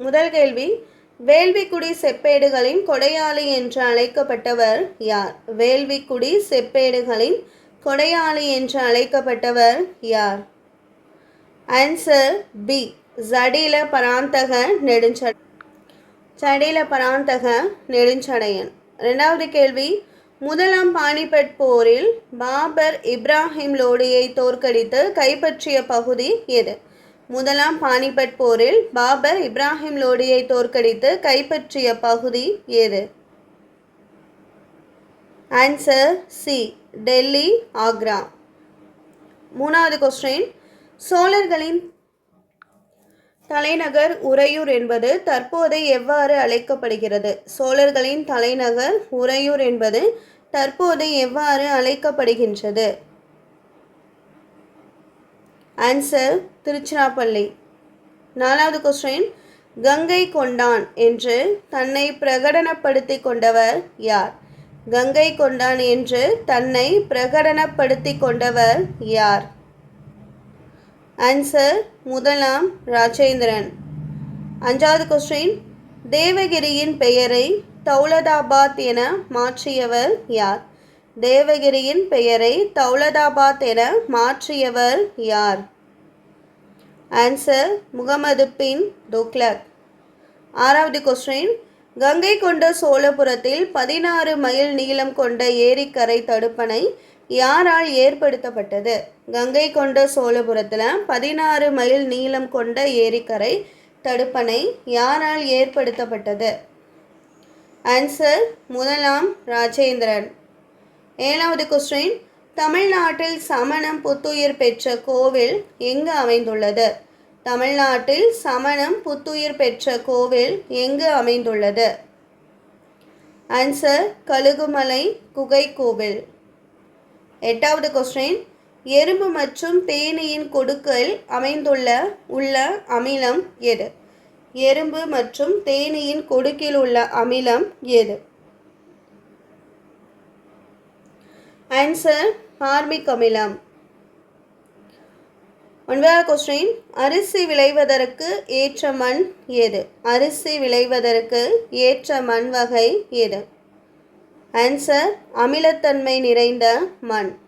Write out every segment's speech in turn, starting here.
முதல் கேள்வி வேள்விக்குடி செப்பேடுகளின் கொடையாளி என்று அழைக்கப்பட்டவர் யார்? வேள்விக்குடி செப்பேடுகளின் கொடையாளி என்று அழைக்கப்பட்டவர் யார்? Answer B Jatila Parantaka Nedunja Sadila Parantaka Nedunjadaiyan. ரெண்டாவது கேள்வி முதலாம் பானிபட் போரில் பாபர் இப்ராஹிம் லோடியை தோற்கடித்து கைப்பற்றிய பகுதி எது? முதலாம் பானிபட் போரில் பாபர் இப்ராஹிம் லோடியை தோற்கடித்து கைப்பற்றிய பகுதி எது ஆன்சர் சி டெல்லி ஆக்ரா. மூணாவது கொஸ்டின் சோழர்களின் தலைநகர் உறையூர் என்பது தற்போது எவ்வாறு அழைக்கப்படுகிறது? சோழர்களின் தலைநகர் உறையூர் என்பது தற்போது எவ்வாறு அழைக்கப்படுகின்றது? ஆன்சர் திருச்சிராப்பள்ளி. நாலாவது கொஸ்டின் கங்கை கொண்டான் என்று தன்னை பிரகடனப்படுத்தி கொண்டவர் யார்? கங்கை கொண்டான் என்று தன்னை பிரகடனப்படுத்தி கொண்டவர் யார்? ஆன்சர் முதலாம் ராஜேந்திரன். அஞ்சாவது கொஸ்டின் தேவகிரியின் பெயரை தௌலதாபாத் என மாற்றியவர் யார்? தேவகிரியின் பெயரை தௌலதாபாத் என மாற்றியவர் யார்? ஆன்சர் முகமது பின் டோக்லக் ஆறாவது கொஸ்டின் கங்கை கொண்ட சோழபுரத்தில் பதினாறு மைல் நீளம் கொண்ட ஏரிக்கரை தடுப்பணை யாரால் ஏற்படுத்தப்பட்டது? கங்கை கொண்ட சோழபுரத்தில் பதினாறு மைல் நீளம் கொண்ட ஏரிக்கரை தடுப்பணை யாரால் ஏற்படுத்தப்பட்டது? ஆன்சர் முதலாம் ராஜேந்திரன். ஏழாவது கொஸ்டின் தமிழ்நாட்டில் சமணம் புத்துயிர் பெற்ற கோவில் எங்கு அமைந்துள்ளது? தமிழ்நாட்டில் சமணம் புத்துயிர் பெற்ற கோவில் எங்கு அமைந்துள்ளது? ஆன்சர் கழுகுமலை குகை கோவில் எட்டாவது கொஸ்டின் எறும்பு மற்றும் தேனீயின் கொடுக்கல் அமைந்துள்ள உள்ள அமிலம் எது? எறும்பு மற்றும் தேனீயின் கொடுக்கில் உள்ள அமிலம் எது? ஆன்சர் பார்மிக் அமிலம் ஒன்பதாவது கொஸ்டின் அரிசி விளைவதற்கு ஏற்ற மண் எது? அரிசி விளைவதற்கு ஏற்ற மண் வகை எது? ஆன்சர் அமிலத்தன்மை நிறைந்த மண்.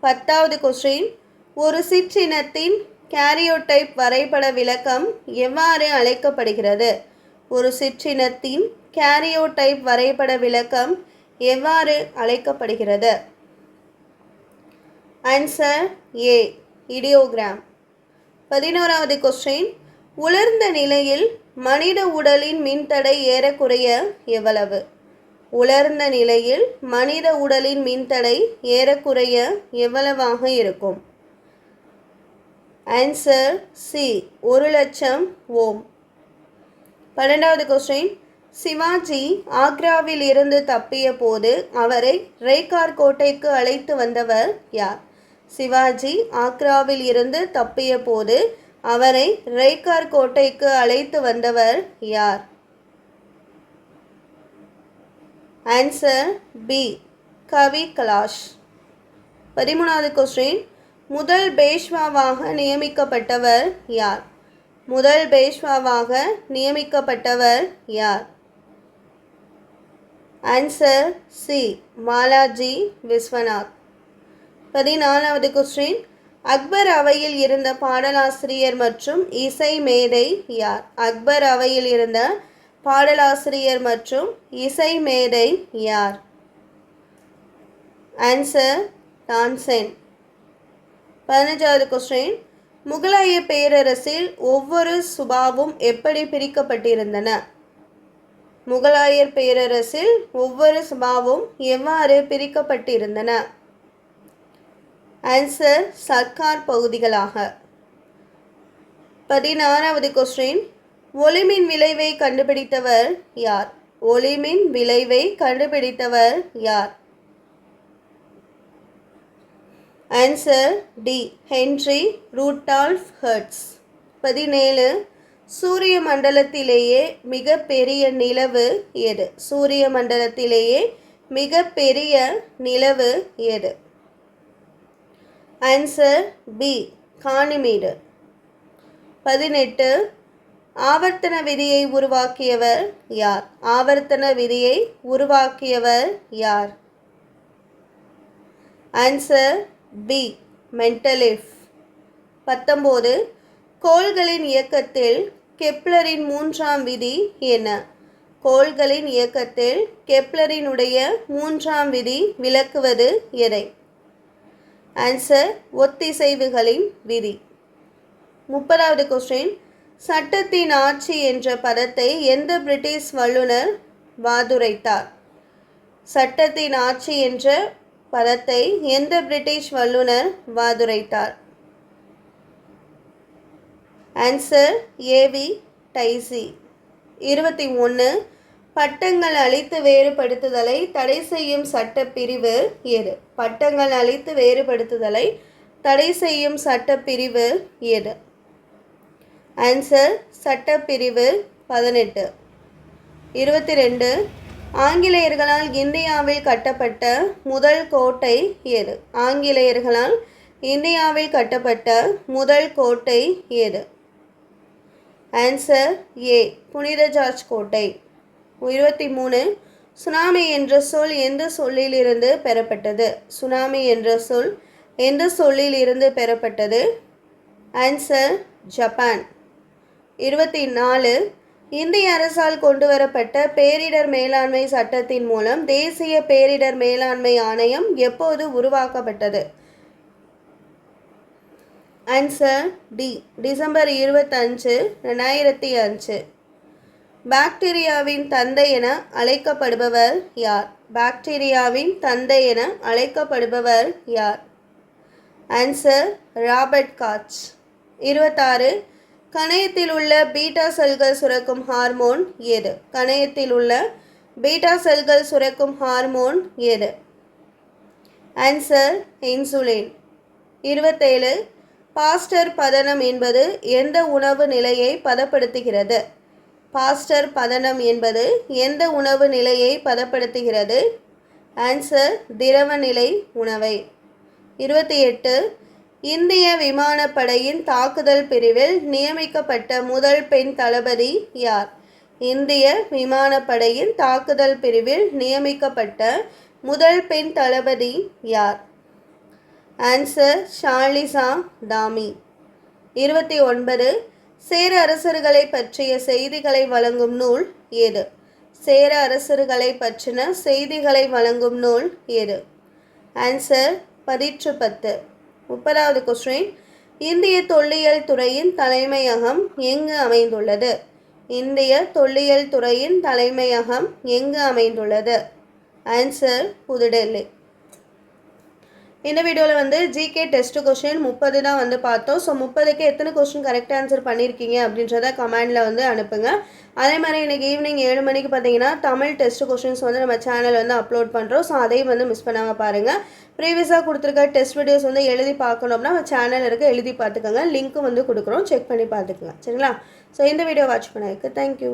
பத்தாவது கொஸ்டின் ஒரு சிற்றினத்தின் கேரியோடைப் வரைபட விளக்கம் எவ்வாறு அழைக்கப்படுகிறது? ஒரு சிற்றினத்தின் கேரியோடைப் வரைபட விளக்கம் எவ்வாறு அழைக்கப்படுகிறது? ஆன்சர் ஏ இடியோகிராம் பதினோராவது கொஸ்டின் உலர்ந்த நிலையில் மனித உடலின் மின்தடை ஏறக்குறைய எவ்வளவு? உலர்ந்த நிலையில் மனித உடலின் மின்தடை ஏறக்குறைய எவ்வளவாக இருக்கும்? ஆன்சர் சி ஒரு லட்சம் ஓம். பன்னெண்டாவது கொஸ்டின் சிவாஜி ஆக்ராவில் இருந்து தப்பிய போது அவரை ரேகார் கோட்டைக்கு அழைத்து வந்தவர் யார்? சிவாஜி ஆக்ராவில் இருந்து தப்பிய போது அவரை ரேகார் கோட்டைக்கு அழைத்து வந்தவர் யார்? Answer B Kavi Kalash. பதிமூணாவது கொஸ்டின் முதல் பேஷ்வாவாக நியமிக்கப்பட்டவர் யார்? முதல் பேஷ்வாவாக நியமிக்கப்பட்டவர் யார்? Answer C Balaji Vishwanath. பதினாலாவது கொஸ்டின். அக்பர் அவையில் இருந்த பாடலாசிரியர் மற்றும் இசை மேதை யார்? அக்பர் அவையில் இருந்த பாடலாசிரியர் மற்றும் இசை மேதை யார்? ஆன்சர் டான்சென் பதினஞ்சாவது கொஸ்டின். முகலாய பேரரசில் ஒவ்வொரு சுபாவும் எப்படி பிரிக்கப்பட்டிருந்தன? முகலாயர் பேரரசில் ஒவ்வொரு சுபாவும் எவ்வாறு பிரிக்கப்பட்டிருந்தன? ஆன்சர் சர்க்கார் பகுதிகளாக. பதினாறாவது கொஸ்டின் ஒளிமின் விளைவை கண்டுபிடித்தவர் யார்? ஒளிமின் விளைவை கண்டுபிடித்தவர் யார்? Answer D Henry Rudolf Hertz. பதினேழு. சூரிய மண்டலத்திலேயே மிக பெரிய நிலவு எது? சூரிய மண்டலத்திலேயே மிக பெரிய நிலவு எது? Answer B Ganymede. பதினெட்டு. ஆவர்த்தன விதியை உருவாக்கியவர் யார்? ஆவர்த்தன விதியை உருவாக்கியவர் யார்? ஆன்சர் பி மென்டலிஃப் பத்தொம்போது. கோள்களின் இயக்கத்தில் கெப்லரின் மூன்றாம் விதி என்ன? கோள்களின் இயக்கத்தில் கெப்லரினுடைய மூன்றாம் விதி விளக்குவது எதை? ஆன்சர் ஒத்திசைவுகளின் விதி. முப்பதாவது கொஸ்டின் சட்டத்தின் ஆட்சி என்ற பதத்தை எந்த பிரிட்டிஷ் வல்லுனர் வாதுரைத்தார்? சட்டத்தின் ஆட்சி என்ற பதத்தை எந்த பிரிட்டிஷ் வல்லுனர் வாதுரைத்தார்? ஆன்சர் ஏவி டைசி இருபத்தி ஒன்று பட்டங்கள் அழித்து வேறுபடுத்துதலை தடை செய்யும் சட்டப்பிரிவு எது? பட்டங்கள் அழித்து வேறுபடுத்துதலை தடை செய்யும் சட்டப்பிரிவு எது? ஆன்சர் சட்டப்பிரிவு பதினெட்டு. இருபத்தி ரெண்டு ஆங்கிலேயர்களால் இந்தியாவில் கட்டப்பட்ட முதல் கோட்டை எது? ஆங்கிலேயர்களால் இந்தியாவில் கட்டப்பட்ட முதல் கோட்டை எது? ஆன்சர் ஏ புனித ஜார்ஜ் கோட்டை. இருபத்தி மூணு சுனாமி என்ற சொல் எந்த சொல்லிலிருந்து பெறப்பட்டது? சுனாமி என்ற சொல் எந்த சொல்லிலிருந்து பெறப்பட்டது? ஆன்சர் ஜப்பான் இருபத்தி நாலு இந்திய அரசால் கொண்டு வரப்பட்ட பேரிடர் மேலாண்மை சட்டத்தின் மூலம் தேசிய பேரிடர் மேலாண்மை ஆணையம் எப்போது உருவாக்கப்பட்டது? ஆன்சர் டி டிசம்பர் இருபத்தஞ்சு ரெண்டாயிரத்தி அஞ்சு. பாக்டீரியாவின் தந்தை என அழைக்கப்படுபவர் யார்? பாக்டீரியாவின் தந்தை என அழைக்கப்படுபவர் யார்? ஆன்சர் ராபர்ட் காட்ச் இருபத்தாறு கணையத்தில் உள்ள பீட்டா செல்கள் சுரக்கும் ஹார்மோன் எது? கணையத்தில் உள்ள பீட்டா செல்கள் சுரக்கும் ஹார்மோன் எது? ஆன்சர் இன்சுலின் இருபத்தேழு பாஸ்டர் பதனம் என்பது எந்த உணவு நிலையை பதப்படுத்துகிறது? பாஸ்டர் பதனம் என்பது எந்த உணவு நிலையை பதப்படுத்துகிறது? ஆன்சர் திரவ நிலை உணவை. இருபத்தி எட்டு இந்திய விமானப்படையின் தாக்குதல் பிரிவில் நியமிக்கப்பட்ட முதல் பெண் தளபதி யார்? இந்திய விமானப்படையின் தாக்குதல் பிரிவில் நியமிக்கப்பட்ட முதல் பெண் தளபதி யார்? ஆன்சர் ஷாலிசா தாமி. இருபத்தி ஒன்பது சேர அரசர்களை பற்றிய செய்திகளை வழங்கும் நூல் ஏது சேர அரசர்களை பற்றின செய்திகளை வழங்கும் நூல் ஏது ஆன்சர் பதிற்று பத்து. முப்பதாவது கொஸ்டின் இந்திய தொல்லியல் துறையின் தலைமையகம் எங்கு அமைந்துள்ளது? இந்திய தொல்லியல் துறையின் தலைமையகம் எங்கு அமைந்துள்ளது? ஆன்சர் புதுடெல்லி. இந்த வீடியோவில் வந்து ஜிகே டெஸ்ட் கொஷின் முப்பது தான் வந்து பார்த்தோம். ஸோ முப்பதுக்கு எத்தனை கொஸ்டின் கரெக்ட் ஆன்சர் பண்ணியிருக்கீங்க அப்படின்றத கமெண்டில் வந்து அனுப்புங்க. அதே மாதிரி இன்றைக்கி ஈவினிங் ஏழு மணிக்கு பார்த்தீங்கன்னா தமிழ் டெஸ்ட் கொஷின்ஸ் வந்து நம்ம சேனல் வந்து அப்லோட் பண்ணுறோம் ஸோ அதையும் வந்து மிஸ் பண்ணாமல் பாருங்கள் ப்ரீவியஸாக கொடுத்துருக்க டெஸ்ட் வீடியோஸ் வந்து எழுதி பார்க்கணும்னா நம்ம சேனல் இருக்க எழுதி பார்த்துக்கோங்க. லிங்க்கும் வந்து கொடுக்குறோம். செக் பண்ணி பார்த்துக்கோங்க சரிங்களா? ஸோ இந்த வீடியோ வாட்ச் பண்ணதுக்கு தேங்க்யூ